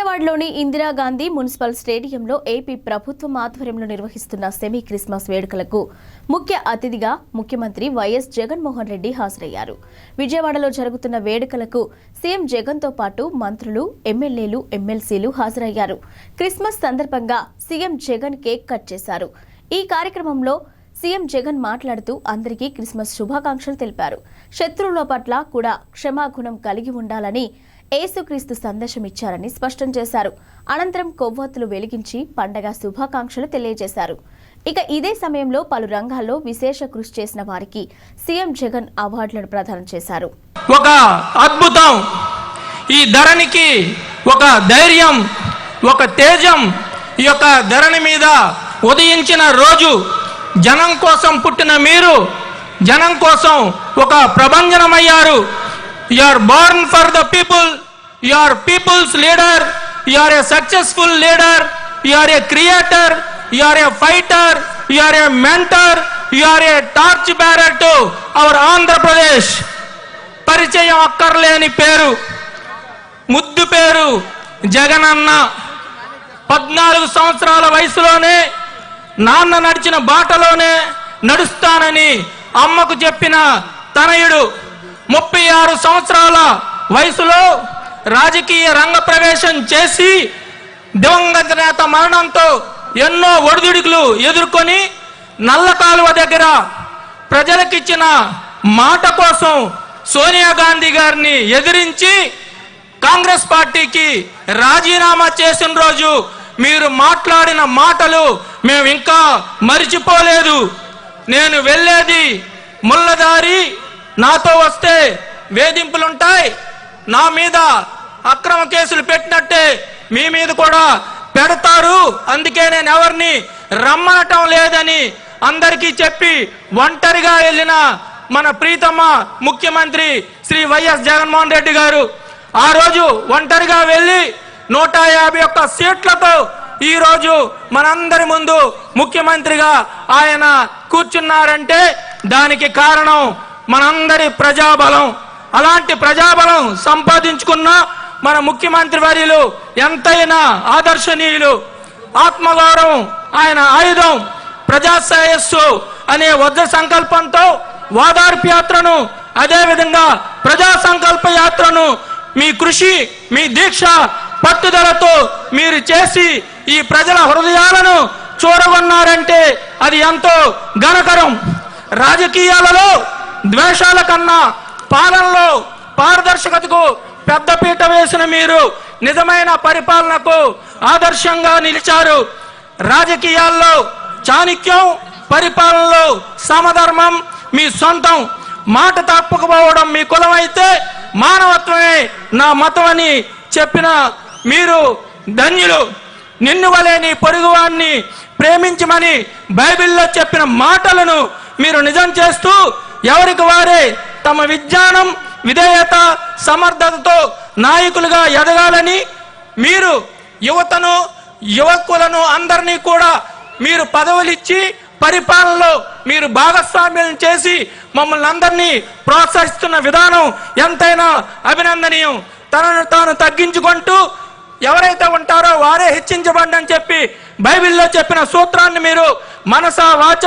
విజయవాడలోని ఇందిరాగాంధీ మున్సిపల్ స్టేడియంలో ఏపీ ప్రభుత్వం ఆధ్వర్యంలో నిర్వహిస్తున్న సెమీ క్రిస్మస్ వేడుకలకు ముఖ్య అతిథిగా ముఖ్యమంత్రి వైఎస్ జగన్మోహన్ రెడ్డి హాజరయ్యారు. విజయవాడలో జరుగుతున్న వేడుకలకు సీఎం జగన్తో పాటు మంత్రులు ఎమ్మెల్యేలు ఎమ్మెల్సీలు హాజరయ్యారు. క్రిస్మస్ సందర్భంగా సీఎం జగన్ కేక్ కట్ చేశారు. ఈ కార్యక్రమంలో సీఎం జగన్ మాట్లాడుతూ అందరికీ క్రిస్మస్ శుభాకాంక్షలు తెలిపారు. శత్రువుల పట్ల కూడా క్షమాగుణం కలిగి ఉండాలని ఏసుక్రీస్తు సందేశమిచ్చారని స్పష్టం చేశారు. అనంతరం కొవ్వొత్తులు వెలిగించి పండగ శుభాకాంక్షలు తెలియజేశారు. ఇక ఇదే సమయంలో పలు రంగాల్లో విశేష కృషి చేసిన వారికి సీఎం జగన్ అవార్డులను ప్రదానం చేశారు. ఒక అద్భుతం. ఈ ధరణికి ఒక ధైర్యం ఒక తేజం ఈ యొక్క ధరణి మీద ఉదయించిన రోజు జనం కోసం పుట్టిన మీరు జనం కోసం ఒక ప్రభంజనమయ్యారు. You are born for the people you are people's leader you are a successful leader you are a creator you are a fighter you are a mentor you are a torch bearer to our Andhra Pradesh పరిచయం అక్కర్లేని పేరు. ముద్దు పేరు జగనన్న. పద్నాలుగు సంవత్సరాల వయసులోనే నాన్న నడిచిన బాటలోనే నడుస్తానని అమ్మకు చెప్పిన తనయుడు. ముప్పై ఆరు సంవత్సరాల వయసులో రాజకీయ రంగ ప్రవేశం చేసి దివంగత నేత మరణంతో ఎన్నో ఒడిదుడుకులు ఎదుర్కొని నల్ల కాలువ దగ్గర ప్రజలకిచ్చిన మాట కోసం సోనియా గాంధీ గారిని ఎదిరించి కాంగ్రెస్ పార్టీకి రాజీనామా చేసిన రోజు మీరు మాట్లాడిన మాటలు మేము ఇంకా మరిచిపోలేదు. నేను వెళ్ళేది ముల్లదారి నాతో వస్తే వేధింపులుంటాయి. నా మీద అక్రమ కేసులు పెట్టినట్టే మీ మీద కూడా పెడతారు. అందుకే నేను ఎవరిని రమ్మనటం లేదని అందరికీ చెప్పి ఒంటరిగా వెళ్ళిన మన ప్రీతమ్మ ముఖ్యమంత్రి శ్రీ వైఎస్ జగన్మోహన్ రెడ్డి గారు ఆ రోజు ఒంటరిగా వెళ్ళి నూట యాభై ఒక్క సీట్లతో ఈ రోజు మనందరి ముందు ముఖ్యమంత్రిగా ఆయన కూర్చున్నారంటే దానికి కారణం మనందరి ప్రజాబలం. అలాంటి ప్రజాబలం సంపాదించుకున్న మన ముఖ్యమంత్రి వర్యులు ఎంతైనా ఆదర్శనీయులు. ఆత్మగౌరవం ఆయన ఆయుధం ప్రజాశ్రేయస్సు అనే వజ్ర సంకల్పంతో వాదార్పు యాత్రను అదేవిధంగా ప్రజా సంకల్ప యాత్రను మీ కృషి మీ దీక్ష పట్టుదలతో మీరు చేసి ఈ ప్రజల హృదయాలను చూరగొన్నారంటే అది ఎంతో ఘనకరం. రాజకీయాలలో ద్వేషాల కన్నా పాలనలో పారదర్శకతకు పెద్దపీట వేసిన మీరు నిజమైన పరిపాలనకు ఆదర్శంగా నిలిచారు. రాజకీయాల్లో చాణిక్యం పరిపాలనలో సమధర్మం మీ సొంతం. మాట తప్పకపోవడం మీ కులం అయితే మానవత్వమే నా మతం అని చెప్పిన మీరు ధన్యులు. నిన్ను వలే నీ పొరుగువాన్ని ప్రేమించమని బైబిల్లో చెప్పిన మాటలను మీరు నిజం చేస్తూ ఎవరికి వారే తమ విజ్ఞానం విధేయత సమర్థతతో నాయకులుగా ఎదగాలని మీరు యువతను యువకులను అందరినీ కూడా మీరు పదవులిచ్చి పరిపాలనలో మీరు భాగస్వామ్యం చేసి మమ్మల్ని అందరినీ ప్రోత్సహిస్తున్న విధానం ఎంతైనా అభినందనీయం. తనను తాను తగ్గించుకుంటూ ఎవరైతే ఉంటారో వారే హెచ్చించబడ్డని చెప్పి బైబిల్లో చెప్పిన సూత్రాన్ని మీరు మనస వాచ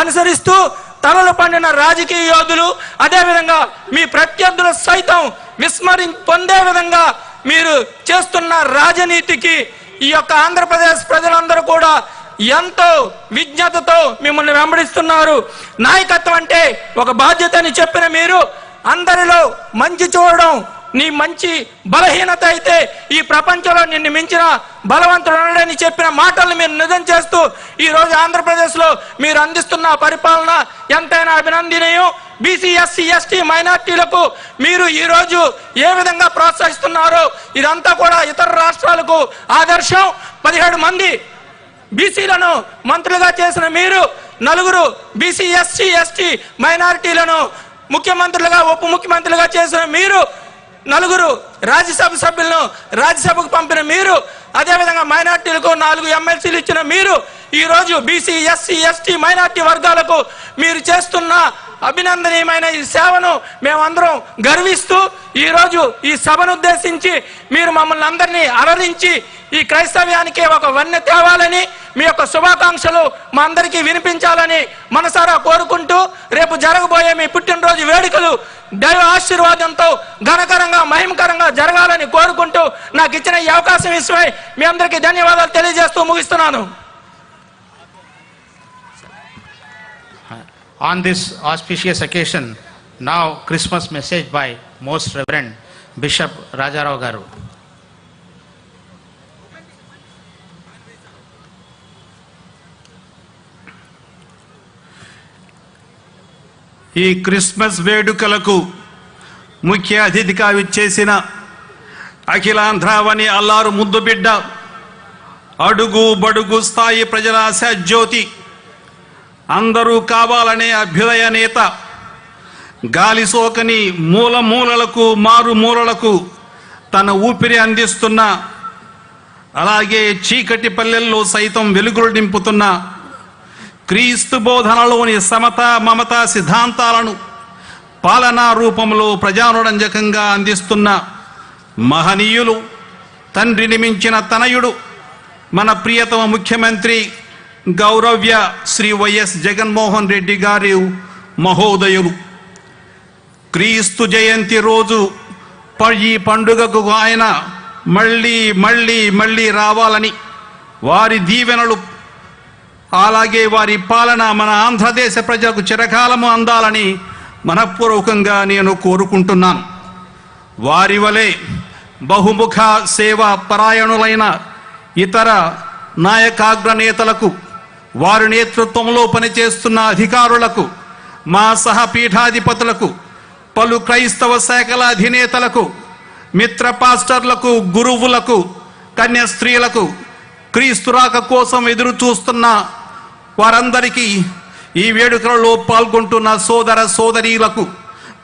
అనుసరిస్తూ తలలు పండిన రాజకీయ యోధులు అదేవిధంగా మీ ప్రత్యర్థులు సైతం విస్మరి పొందే విధంగా మీరు చేస్తున్న రాజనీతికి ఈ యొక్క ఆంధ్రప్రదేశ్ ప్రజలందరూ కూడా ఎంతో విజ్ఞతతో మిమ్మల్ని వెంబడిస్తున్నారు. నాయకత్వం అంటే ఒక బాధ్యత అని చెప్పిన మీరు అందరిలో మంచి చూడడం నీ మంచి బలహీనత అయితే ఈ ప్రపంచంలో నిన్ను మించిన బలవంతుడు అనడని చెప్పిన మాటలను మీరు నిజం చేస్తూ ఈరోజు ఆంధ్రప్రదేశ్లో మీరు అందిస్తున్న పరిపాలన ఎంతైనా అభినందనీయం. బీసీ ఎస్సీ ఎస్టీ మైనార్టీలకు మీరు ఈ రోజు ఏ విధంగా ప్రోత్సహిస్తున్నారో ఇదంతా కూడా ఇతర రాష్ట్రాలకు ఆదర్శం. పదిహేడు మంది బీసీలను మంత్రులుగా చేసిన మీరు నలుగురు బీసీ ఎస్సీ ఎస్టీ మైనారిటీలను ముఖ్యమంత్రులుగా ఉప ముఖ్యమంత్రులుగా చేసిన మీరు నలుగురు రాజ్యసభ సభ్యులను రాజ్యసభకు పంపిన మీరు అదేవిధంగా మైనార్టీలకు నాలుగు ఎమ్మెల్సీలు ఇచ్చిన మీరు ఈ రోజు బీసీ ఎస్సీ ఎస్టీ మైనార్టీ వర్గాలకు మీరు చేస్తున్న అభినందనీయమైన ఈ సేవను మేమందరం గర్విస్తూ ఈరోజు ఈ సభను ఉద్దేశించి మీరు మమ్మల్ని అందరినీ అలరించి ఈ క్రైస్తవ్యానికి ఒక వన్నె తేవాలని మీ యొక్క శుభాకాంక్షలు మా అందరికీ వినిపించాలని మనసారా కోరుకుంటూ రేపు జరగబోయే మీ పుట్టినరోజు వేడుకలు దైవ ఆశీర్వాదంతో ఘనకరంగా మహిమకరంగా జరగాలని కోరుకుంటూ నాకు ఇచ్చిన ఈ అవకాశం ఇష్టమై మీ అందరికీ ధన్యవాదాలు తెలియజేస్తూ ముగిస్తున్నాను. On this auspicious occasion, now Christmas message by Most Reverend Bishop Rajarao Garu. ఈ క్రిస్మస్ వేడుకలకు ముఖ్య అతిథిగా విచ్చేసిన అఖిలాంధ్రావని అల్లారు ముద్దు బిడ్డ అడుగు బడుగు స్థాయి ప్రజల జ్యోతి అందరూ కావాలనే అభ్యుదయ నేత. గాలి సోకని మూల మూలలకు మారు మూలలకు తన ఊపిరి అందిస్తున్న అలాగే చీకటి పల్లెల్లో సైతం వెలుగులు నింపుతున్న క్రీస్తు బోధనలోని సమత మమత సిద్ధాంతాలను పాలనా రూపంలో ప్రజానురంజకంగా అందిస్తున్న మహనీయులు తండ్రిని మించిన తనయుడు మన ప్రియతమ ముఖ్యమంత్రి గౌరవ్య శ్రీ వైఎస్ జగన్మోహన్ రెడ్డి గారి మహోదయులు. క్రీస్తు జయంతి రోజు ప- ఈ పండుగకు ఆయన మళ్ళీ మళ్ళీ మళ్ళీ రావాలని వారి దీవెనలు అలాగే వారి పాలన మన ఆంధ్రదేశ ప్రజలకు చిరకాలము అందాలని మనపూర్వకంగా నేను కోరుకుంటున్నాను. వారి వలె బహుముఖ సేవ పరాయణులైన ఇతర నాయకాగ్రనేతలకు వారి నేతృత్వంలో పనిచేస్తున్న అధికారులకు మా సహపీఠాధిపతులకు పలు క్రైస్తవ శాఖల అధినేతలకు మిత్ర పాస్టర్లకు గురువులకు కన్యా స్త్రీలకు క్రీస్తురాక కోసం ఎదురు చూస్తున్న వారందరికీ ఈ వేడుకలలో పాల్గొంటున్న సోదర సోదరీలకు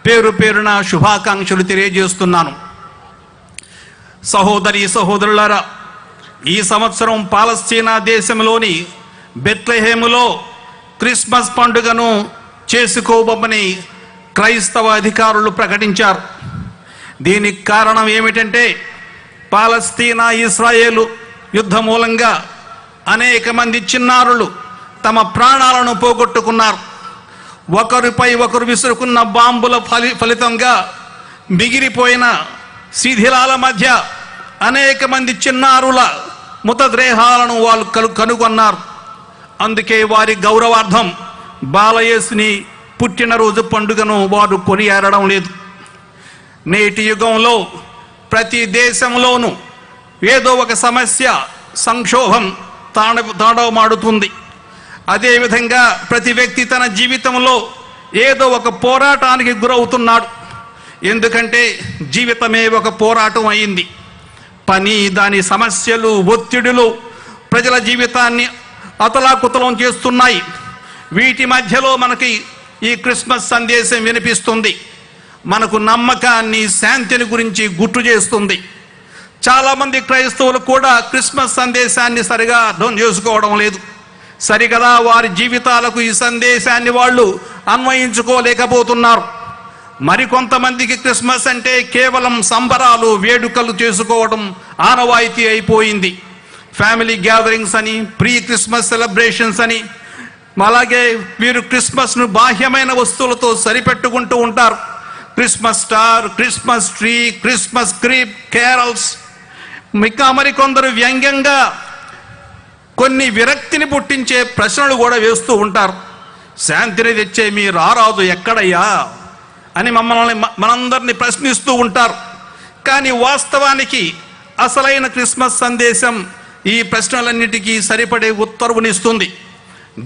పేరు పేరున శుభాకాంక్షలు తెలియజేస్తున్నాను. సహోదరి సహోదరులారా ఈ సంవత్సరం పాలస్తీనా దేశంలోని బెత్లెహేములో క్రిస్మస్ పండుగను చేసుకోబోమని క్రైస్తవ అధికారులు ప్రకటించారు. దీనికి కారణం ఏమిటంటే పాలస్తీనా ఇస్రాయేలు యుద్ధ మూలంగా అనేక మంది చిన్నారులు తమ ప్రాణాలను పోగొట్టుకున్నారు. ఒకరిపై ఒకరు విసురుకున్న బాంబుల ఫలి ఫలితంగా మిగిలిపోయిన శిథిలాల మధ్య అనేక మంది చిన్నారుల మృతదేహాలను వాళ్ళు కను కనుగొన్నారు. అందుకే వారి గౌరవార్థం బాలయేసుని పుట్టినరోజు పండుగను వారు కొనియాడడం లేదు. నేటి యుగంలో ప్రతి దేశంలోనూ ఏదో ఒక సమస్య సంక్షోభం తాండ తాండవమాడుతుంది. అదేవిధంగా ప్రతి వ్యక్తి తన జీవితంలో ఏదో ఒక పోరాటానికి గురవుతున్నాడు. ఎందుకంటే జీవితమే ఒక పోరాటం అయింది. పని దాని సమస్యలు ఒత్తిడులు ప్రజల జీవితాన్ని అతలాకుతలం చేస్తున్నాయి. వీటి మధ్యలో మనకి ఈ క్రిస్మస్ సందేశం వినిపిస్తుంది. మనకు నమ్మకాన్ని శాంతిని గురించి గుర్తు చేస్తుంది. చాలామంది క్రైస్తవులు కూడా క్రిస్మస్ సందేశాన్ని సరిగా అర్థం చేసుకోవడం లేదు. సరిగదా వారి జీవితాలకు ఈ సందేశాన్ని వాళ్ళు అన్వయించుకోలేకపోతున్నారు. మరికొంతమందికి క్రిస్మస్ అంటే కేవలం సంబరాలు వేడుకలు చేసుకోవడం ఆనవాయితీ అయిపోయింది. ఫ్యామిలీ గ్యాదరింగ్స్ అని ప్రీ క్రిస్మస్ సెలబ్రేషన్స్ అని. అలాగే వీరు క్రిస్మస్ను బాహ్యమైన వస్తువులతో సరిపెట్టుకుంటూ ఉంటారు. Christmas star Christmas tree Christmas crib carols ఇంకా మరికొందరు వ్యంగ్యంగా కొన్ని విరక్తిని పుట్టించే ప్రశ్నలు కూడా వేస్తూ ఉంటారు. శాంతిని తెచ్చే మీ రారాదు ఎక్కడయ్యా? అని మమ్మల్ని మనందరినీ ప్రశ్నిస్తూ ఉంటారు. కానీ వాస్తవానికి అసలైన క్రిస్మస్ సందేశం ఈ ప్రశ్నలన్నిటికీ సరిపడే ఉత్తర్వునిస్తుంది.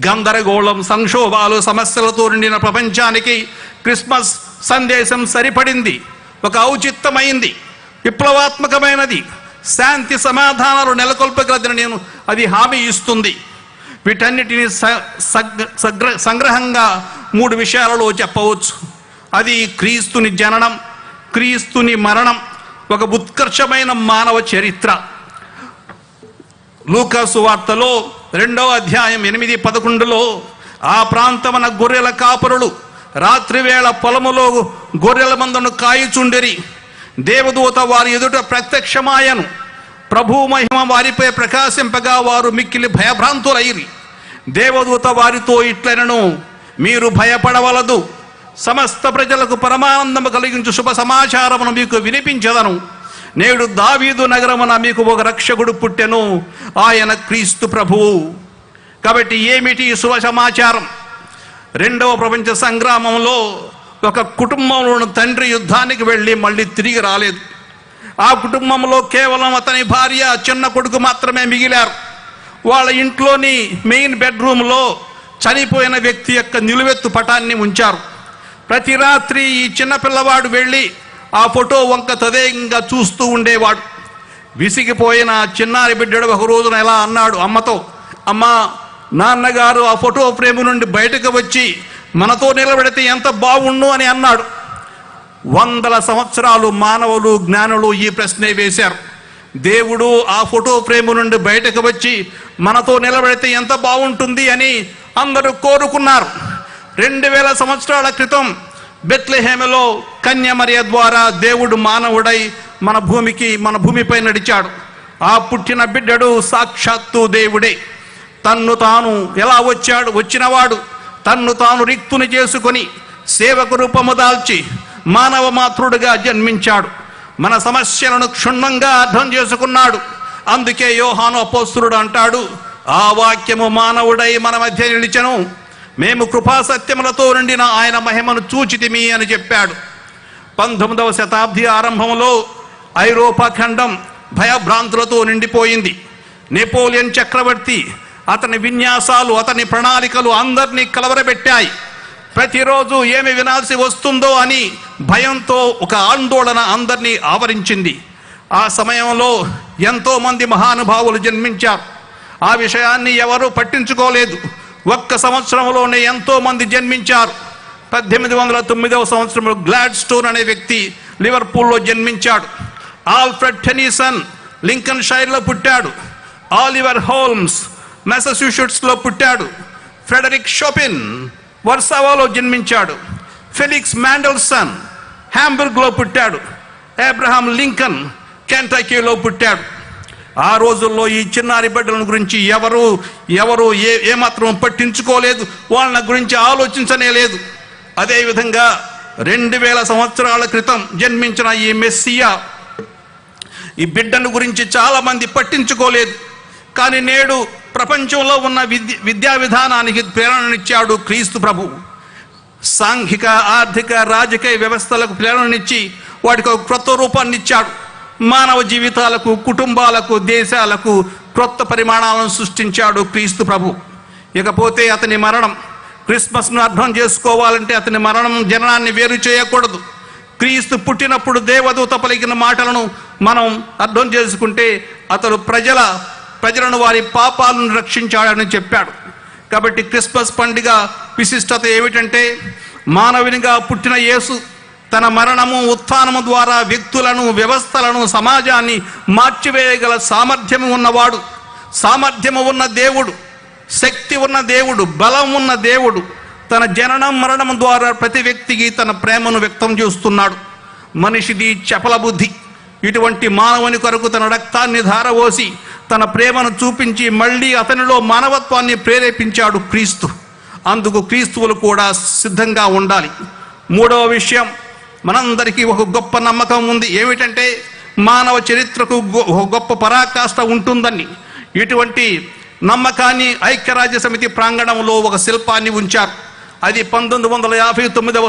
గందరగోళం సంక్షోభాలు సమస్యలతో నిండిన ప్రపంచానికి క్రిస్మస్ సందేశం సరిపడింది. ఒక ఔచిత్తమైంది విప్లవాత్మకమైనది. శాంతి సమాధానాలు నెలకొల్పగలదని నేను అది హామీ ఇస్తుంది. వీటన్నిటిని సగ్ర- సంగ్రహంగా మూడు విషయాలలో చెప్పవచ్చు. అది క్రీస్తుని జననం క్రీస్తుని మరణం ఒక ఉత్కర్షమైన మానవ చరిత్ర. లూకాసు వార్తలో రెండవ అధ్యాయం ఎనిమిది పదకొండులో ఆ ప్రాంతమున గొర్రెల కాపరులు రాత్రివేళ పొలములో గొర్రెల మందను కాయుచుండిరి. దేవదూత వారి ఎదుట ప్రత్యక్షమాయను. ప్రభు మహిమ వారిపై ప్రకాశింపగా వారు మిక్కిలి భయభ్రాంతులైరి. దేవదూత వారితో ఇట్లనను మీరు భయపడవలదు. సమస్త ప్రజలకు పరమానందము కలిగించు శుభ సమాచారమును మీకు వినిపించదను. నేడు దావీదు నగరమున మీకు ఒక రక్షకుడు పుట్టెను. ఆయన క్రీస్తు ప్రభువు కాబట్టి ఏమిటి శుభ సమాచారం? రెండవ ప్రపంచ సంగ్రామంలో ఒక కుటుంబంలోని తండ్రి యుద్ధానికి వెళ్ళి మళ్ళీ తిరిగి రాలేదు. ఆ కుటుంబంలో కేవలం అతని భార్య చిన్న కొడుకు మాత్రమే మిగిలారు. వాళ్ళ ఇంట్లోని మెయిన్ బెడ్రూమ్లో చనిపోయిన వ్యక్తి యొక్క నిలువెత్తు పటాన్ని ఉంచారు ప్రతి రాత్రి ఈ చిన్న పిల్లవాడు వెళ్ళి ఆ ఫోటో వంక తదేయంగా చూస్తూ ఉండేవాడు. విసిగిపోయిన చిన్నారి బిడ్డడు ఒక రోజున ఎలా అన్నాడు అమ్మతో అమ్మా నాన్నగారు ఆ ఫోటో ఫ్రేమ్ నుండి బయటకు వచ్చి మనతో నిలబెడితే ఎంత బాగుండు అని అన్నాడు. వందల సంవత్సరాలు మానవులు జ్ఞానులు ఈ ప్రశ్నే వేశారు. దేవుడు ఆ ఫోటో ఫ్రేమ్ నుండి బయటకు వచ్చి మనతో నిలబడితే ఎంత బాగుంటుంది అని అందరూ కోరుకున్నారు. రెండు వేల సంవత్సరాల క్రితం బెత్లెహేమలో కన్యమర్య ద్వారా దేవుడు మానవుడై మన భూమికి మన భూమిపై నడిచాడు. ఆ పుట్టిన బిడ్డడు సాక్షాత్తు దేవుడే. తన్ను తాను ఎలా వచ్చాడు? వచ్చినవాడు తన్ను తాను రిక్తుని చేసుకొని సేవకు రూపము దాల్చి మానవ మాతృడుగా జన్మించాడు. మన సమస్యలను క్షుణ్ణంగా అర్థం చేసుకున్నాడు. అందుకే యోహాను అపోస్తుడు అంటాడు ఆ వాక్యము మానవుడై మన మధ్య నిలిచను. మేము కృపాసత్యములతో నిండిన ఆయన మహిమను చూచితిమి అని చెప్పాడు. పంతొమ్మిదవ శతాబ్ది ఆరంభంలో ఐరోపా ఖండం భయభ్రాంతులతో నిండిపోయింది. నెపోలియన్ చక్రవర్తి అతని విన్యాసాలు అతని ప్రణాళికలు అందరినీ కలవరబెట్టాయి. ప్రతిరోజు ఏమి వినాల్సి వస్తుందో అని భయంతో ఒక ఆందోళన అందరినీ ఆవరించింది. ఆ సమయంలో ఎంతోమంది మహానుభావులు జన్మించారు. ఆ విషయాన్ని ఎవరూ పట్టించుకోలేదు. ఒక్క సంవత్సరంలోనే ఎంతో మంది జన్మించారు. పద్దెనిమిది వందల తొమ్మిదవ సంవత్సరంలో గ్లాడ్ స్టోన్ అనే వ్యక్తి లివర్పూల్లో జన్మించాడు. ఆల్ఫ్రెడ్ టెనీసన్ లింకన్ షైర్లో పుట్టాడు. ఆలివర్ హోల్మ్స్ మెసచ్యూసెట్స్లో పుట్టాడు. ఫ్రెడరిక్ షోపిన్ వర్సావాలో జన్మించాడు. ఫెలిక్స్ మ్యాండల్సన్ హ్యాంబర్గ్లో పుట్టాడు. అబ్రహాం లింకన్ కెంటకీలో పుట్టాడు. ఆ రోజుల్లో ఈ చిన్నారి బిడ్డల గురించి ఎవరు ఎవరు ఏ ఏమాత్రం పట్టించుకోలేదు వాళ్ళ గురించి ఆలోచించనే లేదు. అదేవిధంగా రెండు వేల సంవత్సరాల క్రితం జన్మించిన ఈ మెస్సియా ఈ బిడ్డను గురించి చాలామంది పట్టించుకోలేదు. కానీ నేడు ప్రపంచంలో ఉన్న విద్య విద్యా విధానానికి ప్రేరణనిచ్చాడు క్రీస్తు ప్రభు. సాంఘిక ఆర్థిక రాజకీయ వ్యవస్థలకు ప్రేరణనిచ్చి వాటికి ఒక క్రొత్త రూపాన్ని ఇచ్చాడు మానవ జీవితాలకు కుటుంబాలకు దేశాలకు క్రొత్త పరిమాణాలను సృష్టించాడు క్రీస్తు ప్రభు. ఇకపోతే అతని మరణం క్రిస్మస్ను అర్థం చేసుకోవాలంటే అతని మరణం జననాన్ని వేరు చేయకూడదు. క్రీస్తు పుట్టినప్పుడు దేవదూత పలికిన మాటలను మనం అర్థం చేసుకుంటే అతడు ప్రజల ప్రజలను వారి పాపాలను రక్షించాడని చెప్పాడు. కాబట్టి క్రిస్మస్ పండుగ విశిష్టత ఏమిటంటే మానవునిగా పుట్టిన యేసు తన మరణము ఉత్థానము ద్వారా వ్యక్తులను వ్యవస్థలను సమాజాన్ని మార్చివేయగల సామర్థ్యము ఉన్నవాడు. సామర్థ్యము ఉన్న దేవుడు శక్తి ఉన్న దేవుడు బలం ఉన్న దేవుడు తన జననం మరణం ద్వారా ప్రతి వ్యక్తికి తన ప్రేమను వ్యక్తం చేస్తున్నాడు. మనిషిది చపల బుద్ధి. ఇటువంటి మానవుని కొరకు తన రక్తాన్ని ధారవోసి తన ప్రేమను చూపించి మళ్ళీ అతనిలో మానవత్వాన్ని ప్రేరేపించాడు క్రీస్తు. అందుకు క్రీస్తువులు కూడా సిద్ధంగా ఉండాలి. మూడవ విషయం మనందరికీ ఒక గొప్ప నమ్మకం ఉంది. ఏమిటంటే మానవ చరిత్రకు ఒక గొప్ప పరాకాష్ట ఉంటుందని. ఇటువంటి నమ్మకాన్ని ఐక్యరాజ్య సమితి ప్రాంగణంలో ఒక శిల్పాన్ని ఉంచారు. అది పంతొమ్మిది వందల యాభై తొమ్మిదవ